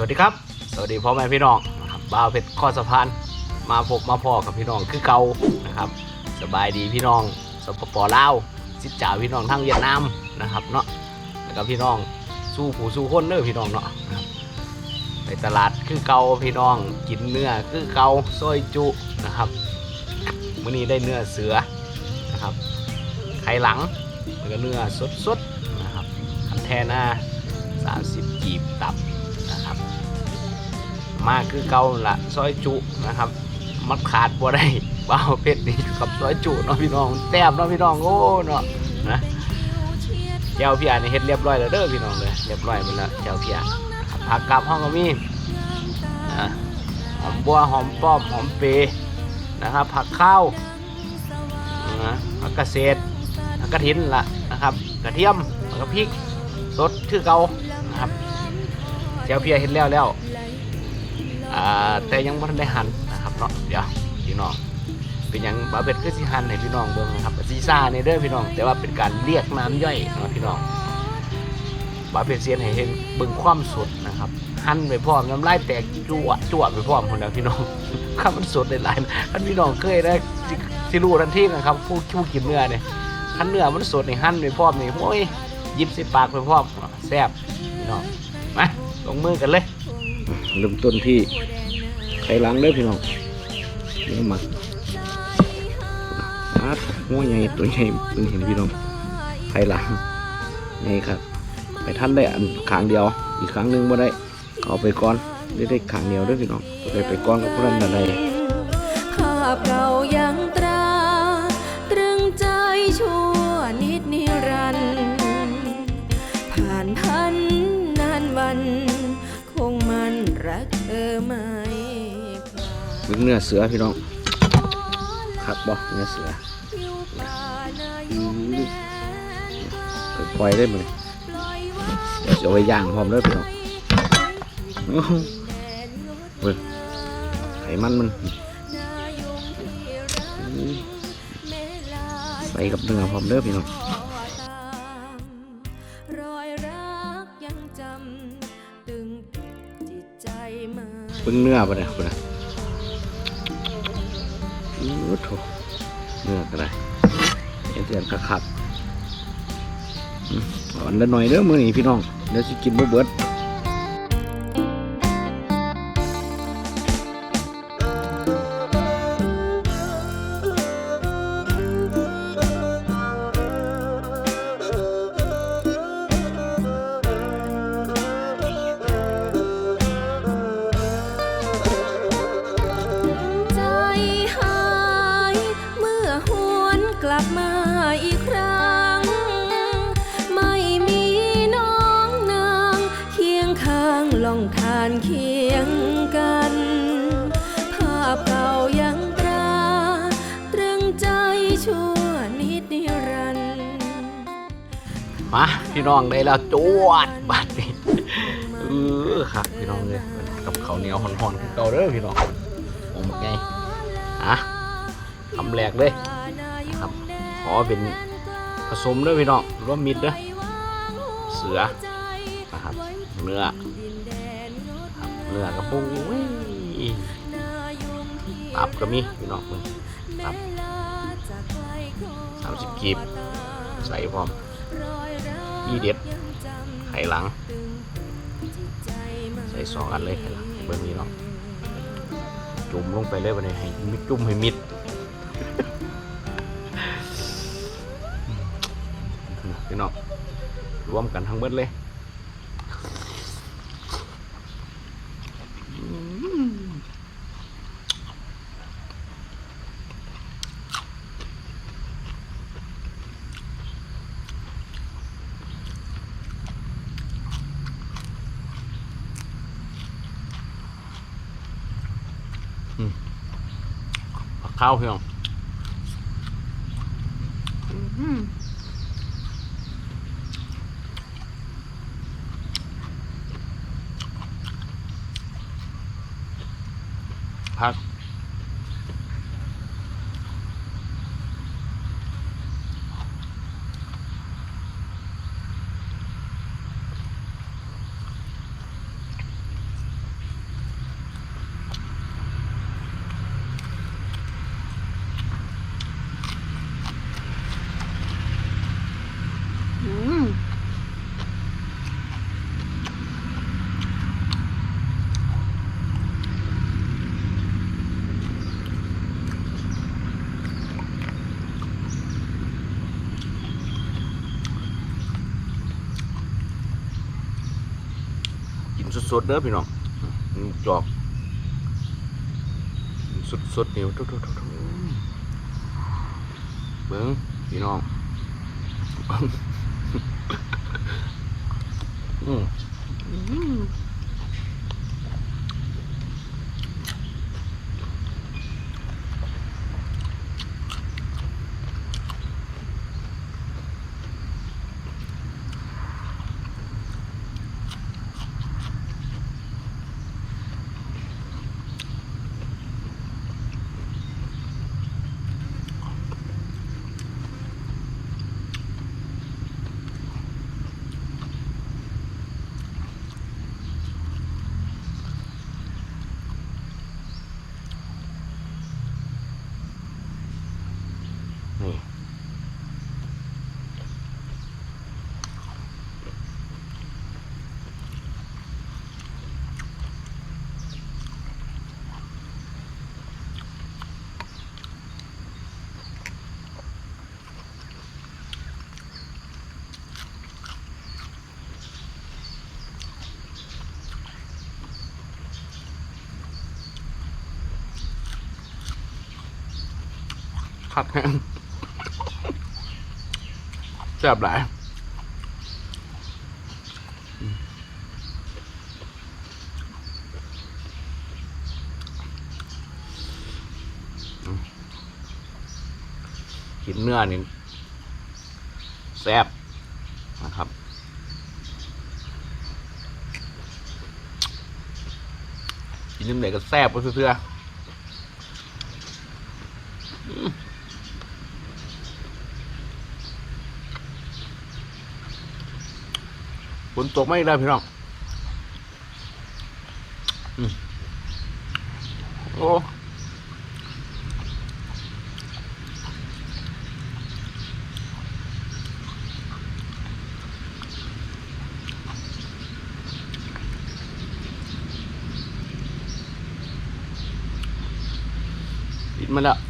สวัสดีครับ สวัสดีพ่อแม่พี่น้องนะครับบ่าวเพชรข้อสะพานมาพบมาพ่อกับพี่น้องคือเก่านะครับ สบายดีพี่น้องสปปลาวสิจ่าพี่น้องทางเวียดนามนะครับเนาะแล้วก็พี่น้องสู้ผู้สู้คนเด้อพี่น้องเนาะนะครับไปตลาดคือเก่าพี่น้องกินเนื้อคือเก่าซอยจุนะครับมื้อนี้ได้เนื้อเสือนะครับไข่หลังแล้วก็เนื้อสดๆนะครับคันแทน่า30 กีบตับ มาคือเก่าละซอยจุนะครับมัดขาดบ่ได้เบาเพชรนี่กับซอยจุเนาะพี่น้องแต้มเนาะพี่น้องโอ้เนาะนะแก้วพี่อานี่เฮ็ดเรียบร้อยแล้วเด้อพี่น้องเลยเรียบร้อยหมดแล้วแก้วพี่อาครับผักกาดห้องก็มีนะหอมบัวหอมป้อมหอมเปรนะครับ ผักข้าวนะผักเกษตรผักกระถินล่ะนะครับ กระเทียมแล้วก็พริกสดคือเก่านะครับแก้วพี่อาเฮ็ดแล้วแล้ว แต่ยังไม่ได้หันนะครับเนาะเดี๋ยวพี่น้องเป็นหยังบาเบ็ดคือสิหันให้พี่น้องเบิ่งนะครับซีซ่าในเด้อพี่น้อง แต่ว่าเป็นการเรียกน้ำย่อยนะพี่น้องบาเบ็ดเซียนให้เห็นเบิ่งความสดนะครับหันไปพร้อมน้ำลายแตกจั่วจั่วไปพร้อมคนแล้วพี่น้องข้ามันสดได้หลายนะท่านพี่น้องเคยได้สิรู้ทันทีนะครับผู้ผู้กินเนื้อเนี่ยหั่นเนื้อมันสดในหั่นไปพร้อมนี่โอ้ยยิบใส่ปากไปพร้อมแซ่บพี่น้องมาลงมือกันเลย เริ่มต้นที่ไข่หลังเด้อพี่น้องเนื้อหมักอาดหัวใหญ่ตัวใหญ่เพิ่งเห็นพี่น้องไข่หลังนี่ครับไปท่านได้อันขางเดียว อีกครั้งหนึ่งบ่ได้เอาไปก่อนได้ได้ขางเดียวด้อพี่น้องไปไปก่อนกับพวกนั้นอะไรภาพเก่ายัง เบิ่งเนื้อเสือพี่น้องคักบ่เนื้อเสืออยู่ป่านายุงแดนปล่อยได้หมดเลยปล่อยไว้เดี๋ยวจะเอาไปย่างพร้อมเด้อพี่น้องโอ้โหแดนงดเบิ่งไขมันมันนายุงที่รักเมลาใส่กับเนื้อพร้อมเด้อพี่น้องขอตามรอยรักยังจำตึงจิตใจมาเบิ่งเนื้อปะเนี่ยปะเนี่ย อู้โถเนื้อก็ไรเอ็นเตียนกระขับอ่อนละหน่อยเด้อมือนี้พี่น้องเดี๋ยวจะกินบ่เบิด กลับมาอีกครั้ง ไม่มีน้องนางเคียงข้างลองทานเคียงกัน ภาพเก่ายังตราตรึงใจชั่วนิดนิรันดร์มาพี่น้องได้แล้วจวดบัดนี้เออครับพี่น้องเลยกับเขาวเหนียวห่อนๆคือเก่าเด้อพี่น้องโอ้มักไงอะคำแรกเลย ครับ ขอเป็นผสมด้อพี่น้องรวมมิตรด้อเสือนะครับเนื้อครับเนื้อกระปุ้ยตับก็มีพี่น้องตับสามสิบกีบใส่พร้อมอีเด็ดไข่หลัง ใส่สองอันเลยไข่หลังเบอร์นี้เนาะจุ่มลงไปเลยวันนี้ให้มิดจุ่มให้มิด วมกันทั้งเบิดเลยข้าวเพี่น้อง ผัก สดเด้อพี่น้องจอกสดๆนี่ทุกทุกทุกเบิ้งพี่น้องอืมนี่ คักแห้งแซ่บหลายกินเนื้อนี่แซ่บนะครับกินยังไงก็แซ่บก็เสื้อๆอืม ฝ นตกไม่ได้พี่น้องอืมโอ้ปิดมาแล้ว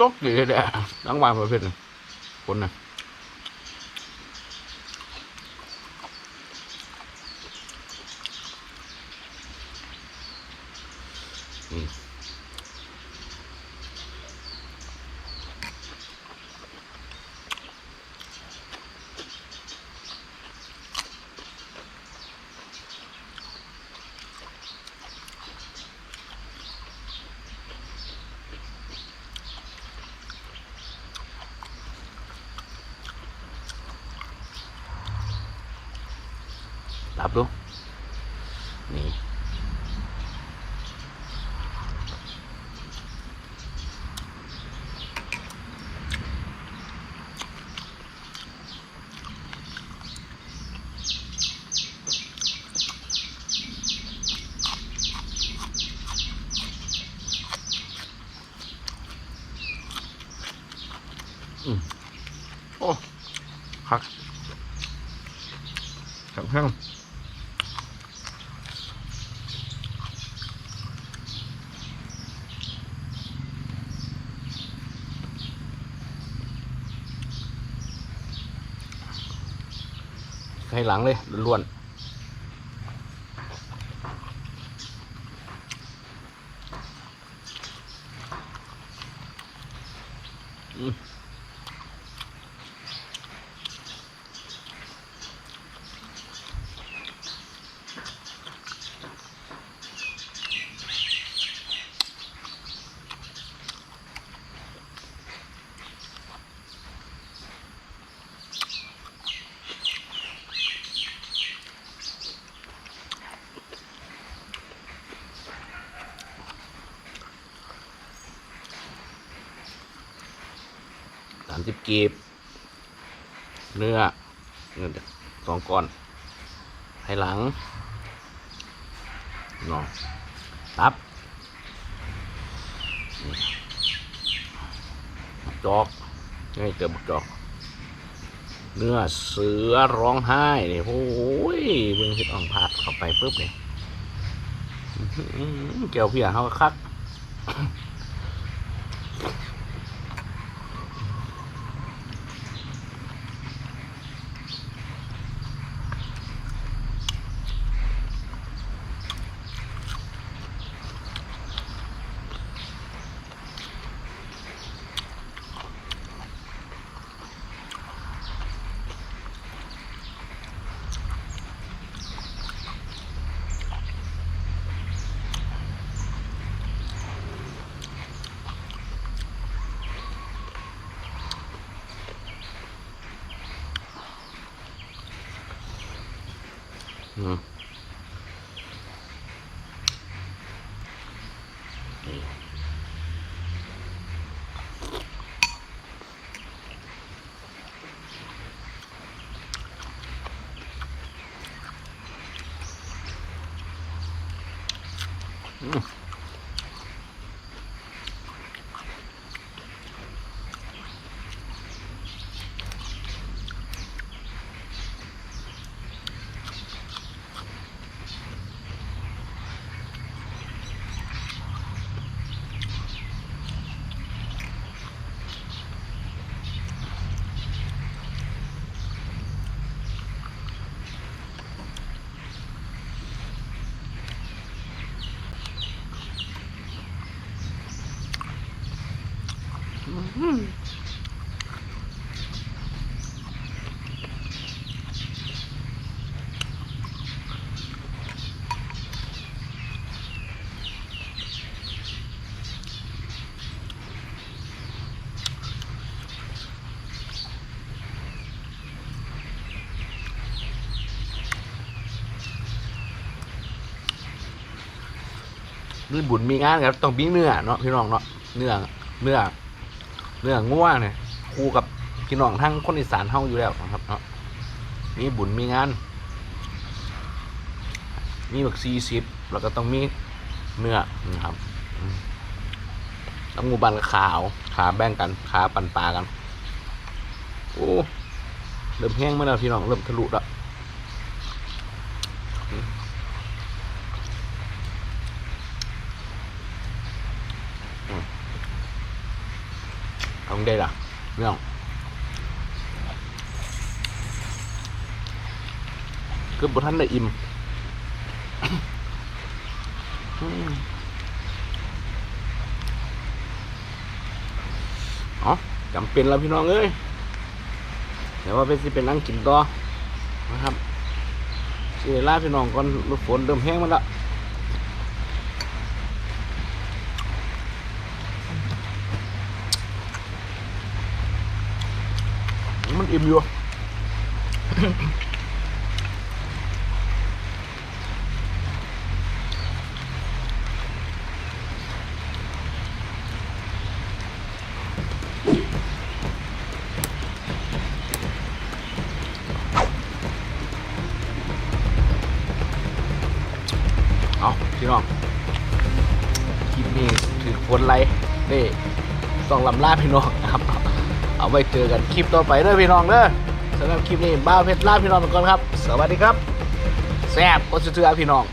ตกดีเลยทั้งวันประเภทนึงคนน่ะ รับดูนี่อืมโอ้คักขังแห้ง ให้หลังเลยล้วนๆ สามสิบกีบ เนื้อเนื้อสองก้อนให้หลังนาะตับจอกนี่เติมจอก เนื้อเสือร้องไห้เนี่ยโอ้ยเบิ่งเห็ดอ่องผาดเข้าไปปุ๊บเนี่ยเกี่ยวเพียเขาคัก อื มมีบุญมีงานครับต้องมีเนื้อเนาะพี่น้องเนาะเนื้อเนื้อ เนื้องัวเนี่ยคู่กับพี่น้องทั้งคนอีสานเฮาอยู่แล้วนะครับเนาะมีบุญมีงาน มีบักซีซิปแล้วก็ต้องมีเนื้อนะครับแล้วงูบันกับขาวขาแบ่งกันขาปันปลากันโอ้เริ่มแห้งมาแล้วพี่น้องเริ่มทะลุแล้ว เอา đây là biết không cứ bữa thanh là im đó จำเป็นแล้วพี่น้องเอ้ยเดี๋ยวว่าเป็นสิเป็นนั่งกินต่อนะครับสิได้ลาพี่น้องก่อนรถฝนเริ่มแห้งมาแล้ว อิ่มอยู่เอาพี่น้องคลิปนี้ถือคนไรนี่ต้องลำลาพี่น้องนะครับ เอาไว้เจอกันคลิปต่อไปเด้อพี่น้องเด้อสำหรับคลิปนี้บ้าเพชรลาพี่น้องไปก่อนครับ สวัสดีครับแซ่บโอสุเทือพี่น้อง